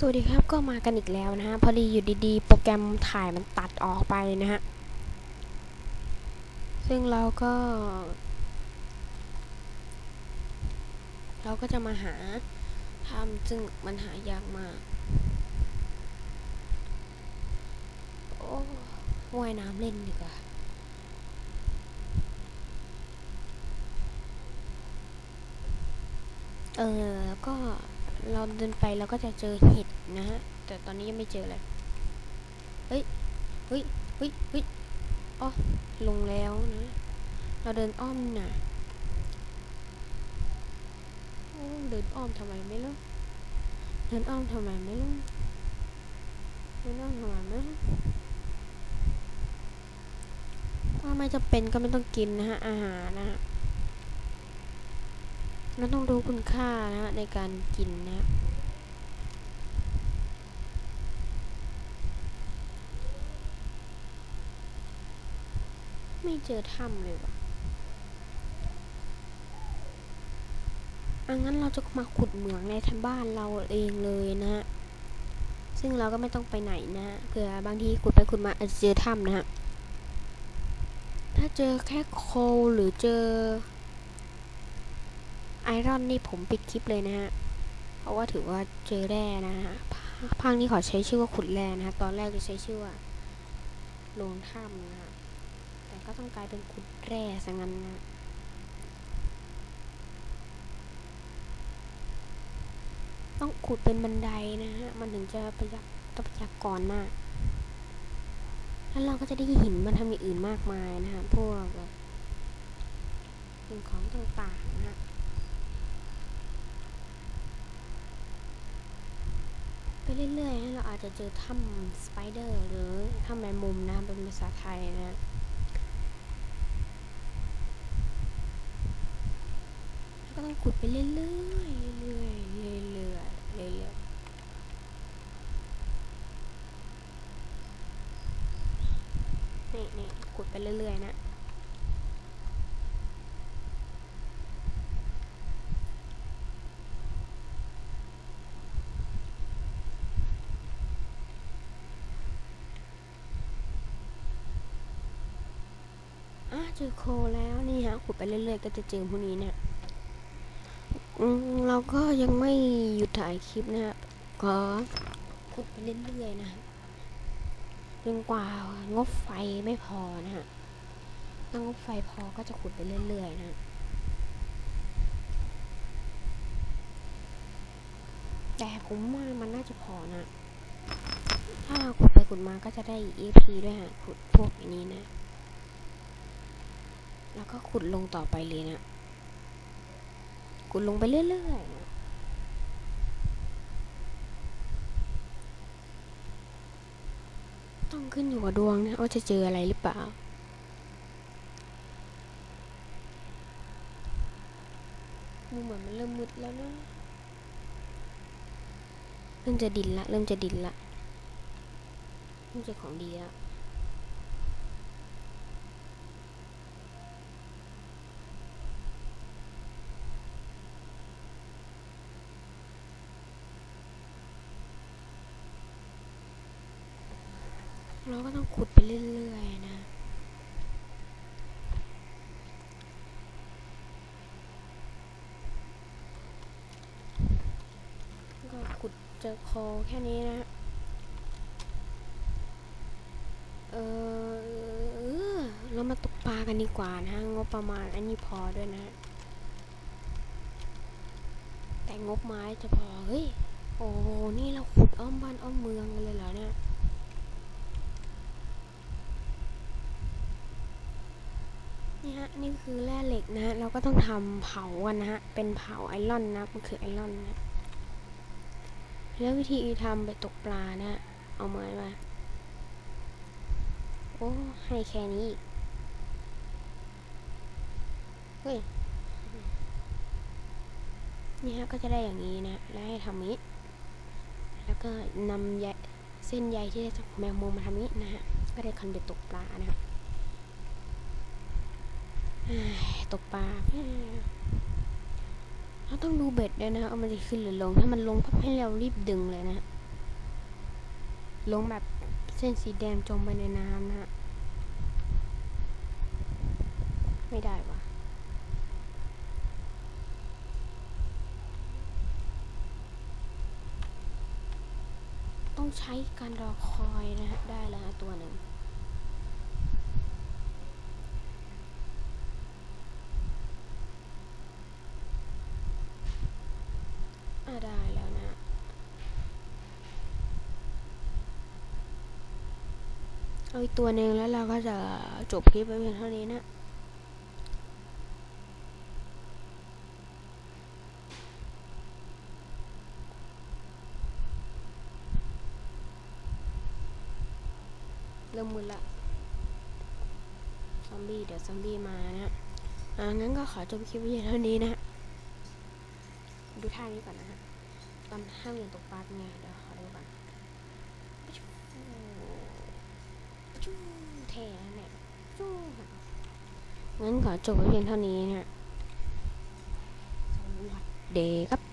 สวัสดีครับก็มากันอีกแล้วนะฮะ พอดีอยู่ดีๆ โปรแกรมถ่ายมันตัดออกไปนะฮะ ซึ่งเราก็ เราก็จะมาหาทำซึ่งมันหายากมาก โอ้ว่ายน้ำเล่นดีกว่าเออแล้วก็ เราเดินไปเราก็จะเจอเห็ดนะฮะ แต่ตอนนี้ยังไม่เจอเลย เฮ้ย เฮ้ย เฮ้ย เฮ้ยอ๋อลงแล้วนะ เราเดินอ้อมนะโอ้เดินอ้อมทำไมไม่รู้ เดินอ้อมทำไมไม่รู้เดินอ้อมทำไมไม่รู้ถ้าไม่จะเป็นก็ไม่ต้องกินนะฮะอาหารนะฮะ เราต้องรู้คุณค่านะฮะในการกินนะไม่เจอถ้ำเลยว่ะอังั้นเราจะมาขุดเหมืองในทันบ้านเราเองเลยนะฮะ ซึ่งเราก็ไม่ต้องไปไหนนะฮะเผื่อบางทีขุดไปขุดมาอาจจะเจอถ้ำนะฮะ ถ้าเจอแค่โคลหรือเจอ ไอรอนนี่ผมปิดคลิปเลยนะฮะ เพราะว่าถือว่าเจอแร่นะฮะภาคนี้ขอใช้ชื่อว่าขุดแร่นะฮะ ตอนแรกจะใช้ชื่อว่าโลงถ้ำนะฮะ แต่ก็ต้องกลายเป็นขุดแร่ซะงั้นนะต้องขุดเป็นบันไดนะฮะ มันถึงจะประหยัดทรัพยากรมาก แล้วเราก็จะได้หินมาทำอย่างอื่นมากมายนะฮะ พวกแบบสิ่งของต่างๆนะฮะ ไป เรื่อยๆเราอาจจะเจอถ้ำสไปเดอร์หรือถ้ำแมงมุมนะเป็นภาษาไทยนะก็ต้องขุดไปเรื่อยๆเรื่อยๆเรื่อยๆเรื่อยๆนี่นี่ขุดไปเรื่อยๆนะ เจอโคแล้วนี่ฮะขุดไปเรื่อยๆก็จะเจอพวกนี้เนี่ยเราก็ยังไม่หยุดถ่ายคลิปนะฮะก็ขุดไปเรื่อยๆนะฮะจนกว่างบไฟไม่พอนะฮะถ้างบไฟพอก็จะขุดไปเรื่อยๆนะแต่ผมว่ามันน่าจะพอนะ ถ้าขุดไปขุดมาก็จะได้ EP ด้วยฮะ ขุดพวกอันนี้นะ แล้วก็ขุดลงต่อไปเลยนะขุดลงไปเรื่อยๆต้องขึ้นอยู่กับดวงนะว่าจะเจออะไรหรือเปล่า ดูเหมือนมันเริ่มมืดแล้วนะ เริ่มจะดินละ เริ่มจะดินละ เริ่มจะของดีละ เราก็ต้องขุดไปเรื่อยๆนะ ก็ขุดเจอโคแค่นี้นะ เออเรามาตกปลากันดีกว่านะงบประมาณอันนี้พอด้วยนะ แต่งบไม้จะพอ เฮ้ย โอ้ นี่เราขุดอ้อมบ้านอ้อมเมืองกันเลยเหรอเนี่ย นี่คือแร่เหล็กนะฮะ เราก็ต้องทำเผากันนะฮะ เป็นเผาไอรอนนะ มันคือไอรอนนะ แล้ววิธีทำไปตกปลานะ เอาไม้มา โอ้ ให้แค่นี้อีก เฮ้ย นี่ฮะ ก็จะได้อย่างนี้นะ แล้วให้ทำนี้ แล้วก็นำเส้นใยที่ได้จากแมงมุมมาทำนี้นะฮะ ก็ได้คันเบ็ดตกปลานะครับ ตกปลาเราต้องดูเบ็ดด้วยนะเอามันจะขึ้นหรือลง ถ้ามันลงพับให้เรารีบดึงเลยนะ ลงแบบเส้นสีแดงจมไปในน้ำนะฮะไม่ได้วะต้องใช้การรอคอยนะฮะ ได้แล้วฮะตัวหนึ่ง อ่าได้แล้วนะ เอาอีกตัวหนึ่งแล้วเราก็จะจบคลิปไว้เพียงเท่านี้นะเริ่มมึนละซอมบี้เดี๋ยวซอมบี้มานะอ่างั้นก็ขอจบคลิปไว้เพียงเท่านี้นะ ดูท่านี้ก่อนนะฮะตอนห้ามเรียนตกปลาเป็นไงเดี๋ยวขอดูก่อนจู้เท่นะเนี่ยจู้งั้นขอจบไว้เพียงเท่านี้นะฮะสวัสดีครับ